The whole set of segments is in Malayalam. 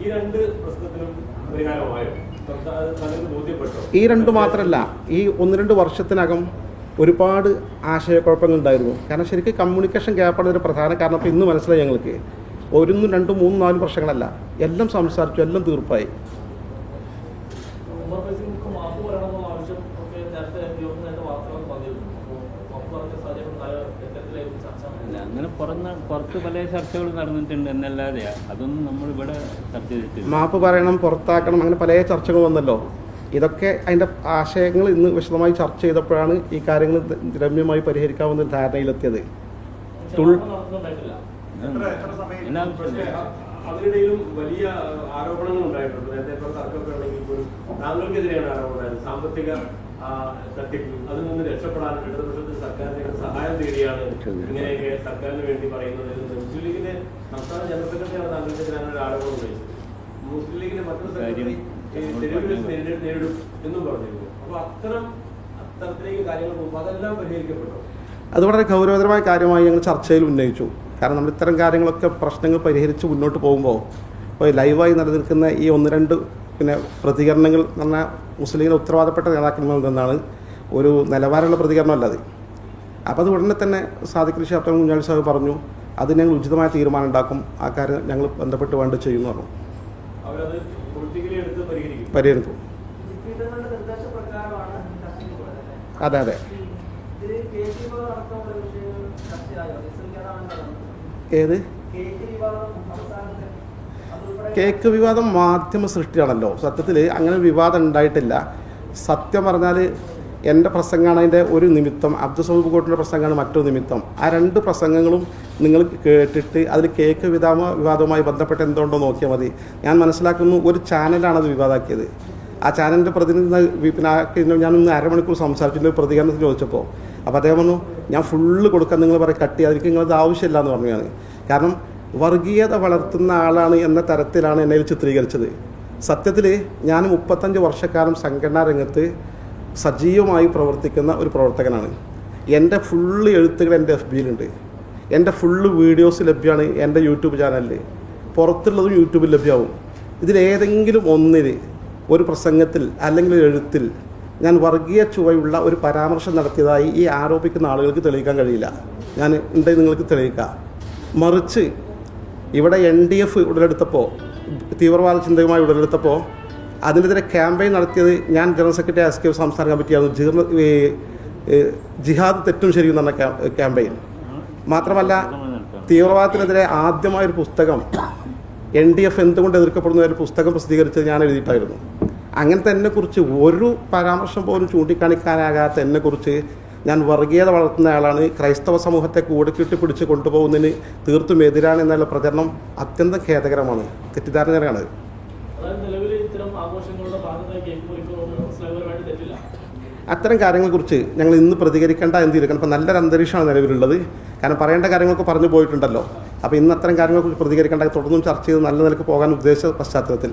ഈ രണ്ട് പ്രശ്നത്തിനും ഈ രണ്ട് മാത്രമല്ല ഈ ഒന്ന് രണ്ട് വർഷത്തിനകം ഒരുപാട് ആശയക്കുഴപ്പങ്ങൾ ഉണ്ടായിരുന്നു. കാരണം ശരിക്കും കമ്മ്യൂണിക്കേഷൻ ഗ്യാപ്പാണ് ഒരു പ്രധാന കാരണം. ഇപ്പം ഇന്ന് മനസ്സിലായി ഞങ്ങൾക്ക്. ഒന്നും രണ്ടും മൂന്നും നാലും പ്രശ്നങ്ങളല്ല എല്ലാം സംസാരിച്ചു എല്ലാം തീർപ്പായി ഉമർ ഫൈസിക്ക് മാപ്പ് പറയണമെന്ന ആവശ്യം ഒക്കെ നേരത്തെ യോഗം നേരത്തെ വാർത്തകൾ പറഞ്ഞിരുന്നു അപ്പോൾ മാപ്പ് പറഞ്ഞ സാഹചര്യം ഉണ്ടായ എത്തരത്തിലായിരുന്നു ചർച്ച അല്ല അങ്ങനെ പുറന്ന് പുറത്ത് പല ചർച്ചകൾ നടന്നിട്ടുണ്ട് എന്നല്ലാതെ അതൊന്നും നമ്മൾ ഇവിടെ ചർച്ച ചെയ്തിട്ടില്ല. മാപ്പ് പറയണം പുറത്താക്കണം അങ്ങനെ പല ചർച്ചകൾ വന്നല്ലോ. ഇതൊക്കെ അതിന്റെ ആശയങ്ങൾ ഇന്ന് വിശദമായി ചർച്ച ചെയ്തപ്പോഴാണ് ഈ കാര്യങ്ങൾ രമ്യമായി പരിഹരിക്കാവുന്ന ധാരണയിലെത്തിയത്. അതിനിടയിലും വലിയ ആരോപണങ്ങൾ ഉണ്ടായിട്ടുണ്ട്. നേരത്തെ തർക്കമൊക്കെ പോലും താങ്കൾക്കെതിരെയാണ് ആരോപണം സാമ്പത്തിക ആ, തട്ടിപ്പ് അതിൽ നിന്ന് രക്ഷപ്പെടാൻ ഇടതുപക്ഷത്തിൽ സർക്കാരിന്റെ സഹായം തേടിയാണ് ഇങ്ങനെയൊക്കെ സർക്കാരിന് വേണ്ടി പറയുന്നത് മുസ്ലിം ലീഗിന്റെ സംസ്ഥാന ജനറൽ സെക്രട്ടറിയാണ് താങ്കൾക്കെതിരാണ് ഒരു ആരോപണം ഉന്നയിച്ചത്. മുസ്ലിം ലീഗിന്റെ മറ്റൊരു സെക്രട്ടറി തെരുവിൽ നേരിടും എന്നും പറഞ്ഞിരുന്നു. അപ്പൊ അത്തരം അത്തരത്തിലേക്ക് കാര്യങ്ങൾ പോകുമ്പോൾ അതെല്ലാം പരിഹരിക്കപ്പെട്ടു? അത് വളരെ ഗൗരവതരമായ കാര്യമായി ഞങ്ങൾ ചർച്ചയിൽ ഉന്നയിച്ചു. കാരണം നമ്മൾ ഇത്തരം കാര്യങ്ങളൊക്കെ പ്രശ്നങ്ങൾ പരിഹരിച്ച് മുന്നോട്ട് പോകുമ്പോൾ ഇപ്പോൾ ലൈവായി നിലനിൽക്കുന്ന ഈ ഒന്ന് രണ്ട് പിന്നെ പ്രതികരണങ്ങൾ എന്ന് പറഞ്ഞാൽ മുസ്ലിങ്ങളെ ഉത്തരവാദപ്പെട്ട നേതാക്കന്മാരിൽ നിന്നാണ് ഒരു നിലവാരമുള്ള പ്രതികരണമല്ല അത്. അപ്പോൾ അത് ഉടനെ തന്നെ സാദിഖ് ഷാബ്ദൻ കുഞ്ഞാലി സാഹിബ് പറഞ്ഞു അത് ഞങ്ങൾ ഉചിതമായ തീരുമാനം ഉണ്ടാക്കും ആ കാര്യം ഞങ്ങൾ ബന്ധപ്പെട്ട് വേണ്ട ചെയ്യുമെന്ന് പറഞ്ഞു. പരിഹരിക്കും. പോയത് അതെ അതെ. ഏത്? കേക്ക് വിവാദം മാധ്യമ സൃഷ്ടിയാണല്ലോ. സത്യത്തിൽ അങ്ങനെ വിവാദം ഉണ്ടായിട്ടില്ല. സത്യം പറഞ്ഞാൽ എന്റെ പ്രസംഗമാണ് അതിന്റെ ഒരു നിമിത്തം. അബ്ദുൽ സമീപ് കോട്ടിന്റെ പ്രസംഗമാണ് മറ്റൊരു നിമിത്തം. ആ രണ്ട് പ്രസംഗങ്ങളും നിങ്ങൾ കേട്ടിട്ട് അതിൽ കേക്ക് വിവാദ വിവാദവുമായി ബന്ധപ്പെട്ട് എന്തുകൊണ്ടോ നോക്കിയാൽ മതി. ഞാൻ മനസ്സിലാക്കുന്നു ഒരു ചാനലാണ് അത് വിവാദമാക്കിയത് ആ ചാനലിന്റെ പ്രതിനിധി പിന്നെ ഞാനൊന്ന് അരമണിക്കൂർ സംസാരിച്ചിട്ട് ഒരു പ്രതികരണത്തിൽ ചോദിച്ചപ്പോൾ അപ്പോൾ അദ്ദേഹം പറഞ്ഞു ഞാൻ ഫുള്ള് കൊടുക്കാൻ നിങ്ങൾ പറയും കട്ട് ചെയ്യാതിരിക്കും നിങ്ങളത് ആവശ്യമില്ല എന്ന് പറഞ്ഞു കാരണം വർഗീയത വളർത്തുന്ന ആളാണ് എന്ന തരത്തിലാണ് എന്നെ ചിത്രീകരിച്ചത്. സത്യത്തിൽ ഞാൻ മുപ്പത്തഞ്ച് വർഷക്കാലം സംഘടനാ രംഗത്ത് സജീവമായി പ്രവർത്തിക്കുന്ന ഒരു പ്രവർത്തകനാണ്. എന്റെ ഫുള്ള് എഴുത്തുകൾ എന്റെ എഫ് ബിയിലുണ്ട്. എന്റെ ഫുള്ള് വീഡിയോസ് ലഭ്യമാണ് എന്റെ യൂട്യൂബ് ചാനലിൽ പുറത്തുള്ളതും യൂട്യൂബിൽ ലഭ്യമാവും. ഇതിലേതെങ്കിലും ഒന്നിൽ ഒരു പ്രസംഗത്തിൽ അല്ലെങ്കിൽ എഴുത്തിൽ ഞാൻ വർഗീയ ചുവയുള്ള ഒരു പരാമർശം നടത്തിയതായി ഈ ആരോപിക്കുന്ന ആളുകൾക്ക് തെളിയിക്കാൻ കഴിയില്ല. ഞാൻ ഉണ്ടെങ്കിൽ നിങ്ങൾക്ക് തെളിയിക്കാം. മറിച്ച് ഇവിടെ എൻ ഡി എഫ് ഉടലെടുത്തപ്പോൾ തീവ്രവാദ ചിന്തയുമായി ഉടലെടുത്തപ്പോൾ അതിനെതിരെ ക്യാമ്പയിൻ നടത്തിയത് ഞാൻ ജനറൽ സെക്രട്ടറി എസ് കെ സംസ്ഥാന കമ്മിറ്റിയായിരുന്നു ജീർണ ജിഹാദ് തെറ്റും ശരിയും എന്ന ക്യാമ്പയിൻ മാത്രമല്ല തീവ്രവാദത്തിനെതിരെ ആദ്യമായൊരു പുസ്തകം എൻ ഡി എഫ് എന്തുകൊണ്ട് എതിർക്കപ്പെടുന്നു ഒരു പുസ്തകം പ്രസിദ്ധീകരിച്ചത് ഞാൻ എഴുതിയിട്ടായിരുന്നു. അങ്ങനത്തെ എന്നെക്കുറിച്ച് ഒരു പരാമർശം പോലും ചൂണ്ടിക്കാണിക്കാനാകാത്ത എന്നെക്കുറിച്ച് ഞാൻ വർഗീയത വളർത്തുന്ന ആളാണ്. ക്രൈസ്തവ സമൂഹത്തെ കൂടെ പിടിച്ച് കൊണ്ടുപോകുന്നതിന് തീർത്തും എതിരാണ് എന്നുള്ള പ്രചരണം അത്യന്തം ഖേദകരമാണ്. തെറ്റിദ്ധാരണയാണ് അത്തരം കാര്യങ്ങളെക്കുറിച്ച് ഞങ്ങൾ ഇന്ന് പ്രതികരിക്കേണ്ട തീരുമാനം ഇപ്പം നല്ലൊരു അന്തരീക്ഷമാണ് നിലവിലുള്ളത്. കാരണം പറയേണ്ട കാര്യങ്ങളൊക്കെ പറഞ്ഞു പോയിട്ടുണ്ടല്ലോ. അപ്പോൾ ഇന്ന് അത്തരം കാര്യങ്ങളെക്കുറിച്ച് പ്രതികരിക്കേണ്ട തുടർന്നും ചർച്ച ചെയ്ത് നല്ല നിലയ്ക്ക് പോകാൻ ഉദ്ദേശിച്ച പശ്ചാത്തലത്തിൽ.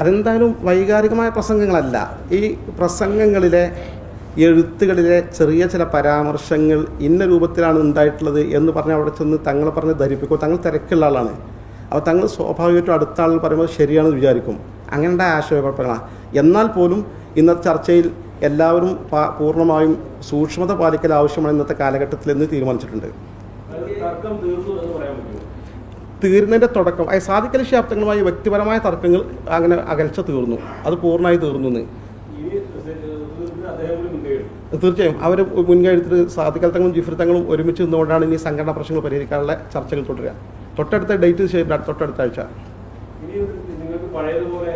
അതെന്തായാലും വൈകാരികമായ പ്രസംഗങ്ങളല്ല. ഈ പ്രസംഗങ്ങളിലെ എഴുത്തുകളിലെ ചെറിയ ചില പരാമർശങ്ങൾ ഇന്ന രൂപത്തിലാണ് ഉണ്ടായിട്ടുള്ളത് എന്ന് പറഞ്ഞ് അവിടെ ചെന്ന് തങ്ങളെ പറഞ്ഞ് ധരിപ്പിക്കും. തങ്ങൾ തിരക്കുള്ള ആളാണ്. അപ്പോൾ തങ്ങൾ സ്വാഭാവികമായിട്ടും അടുത്ത ആൾ പറയുമ്പോൾ ശരിയാണെന്ന് വിചാരിക്കും. അങ്ങനെയുള്ള ആശയക്കുഴപ്പങ്ങളാണ് എന്നാൽ പോലും ഇന്നത്തെ ചർച്ചയിൽ എല്ലാവരും പൂർണമായും സൂക്ഷ്മത പാലിക്കൽ ആവശ്യമാണ് ഇന്നത്തെ കാലഘട്ടത്തിൽ എന്ന് തീരുമാനിച്ചിട്ടുണ്ട് അത് തർക്കം തീർന്നു എന്ന് പറയാൻ പറ്റുമോ തീരുന്നതിന്റെ തുടക്കം അതായത് സാധിക്കൽ ശാബ്ദങ്ങളുമായി വ്യക്തിപരമായ തർക്കങ്ങൾ അങ്ങനെ അകൽച്ച തീർന്നു. അത് പൂർണമായി തീർന്നു എന്ന് തീർച്ചയായും. അവർ മുൻകൈ എടുത്തിട്ട് സാധിക്കൽ തങ്ങളും ജിഫർ തങ്ങളും ഒരുമിച്ച് നിന്നുകൊണ്ടാണ് ഇനി സംഘടനാ പ്രശ്നങ്ങൾ പരിഹരിക്കാനുള്ള ചർച്ചകൾ തുടരുക. തൊട്ടടുത്ത ഡേറ്റ് ചെയ്യുന്ന തൊട്ടടുത്ത ആഴ്ച. നിങ്ങൾക്ക് പഴയതുപോലെ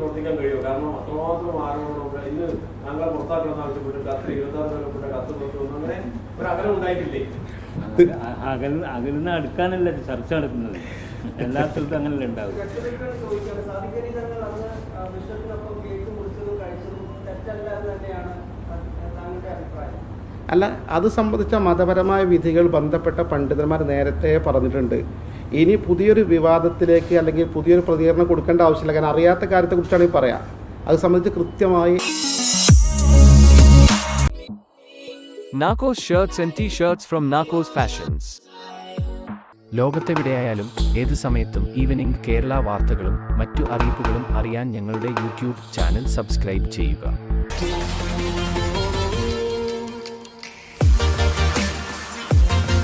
പ്രവർത്തിക്കാൻ കഴിയുമോ കാരണം ഒരു ഉണ്ടായിട്ടില്ലേ? അകൽ അകലുന്ന അടുക്കാനല്ല ചർച്ച നടക്കുന്നത്? എല്ലാ സ്ഥലത്തും അങ്ങനെയല്ല ഉണ്ടാവും അല്ല അത് സംബന്ധിച്ച മതപരമായ വിധികൾ ബന്ധപ്പെട്ട പണ്ഡിതന്മാർ നേരത്തെ പറഞ്ഞിട്ടുണ്ട്. ഇനി പുതിയൊരു വിവാദത്തിലേക്ക് അല്ലെങ്കിൽ പുതിയൊരു പ്രതികരണം കൊടുക്കേണ്ട ആവശ്യമില്ല. കാരണം അറിയാത്ത കാര്യത്തെക്കുറിച്ചാണ് ഈ പറയാം. അത് സംബന്ധിച്ച് കൃത്യമായി Narcos shirts and t-shirts from Narcos fashions ലോകത്തെവിടെയായാലും ഏത് സമയത്തും ഈവനിംഗ് കേരള വാർത്തകളും മറ്റു അറിയിപ്പുകളും അറിയാൻ ഞങ്ങളുടെ യൂട്യൂബ് ചാനൽ സബ്സ്ക്രൈബ് ചെയ്യുക.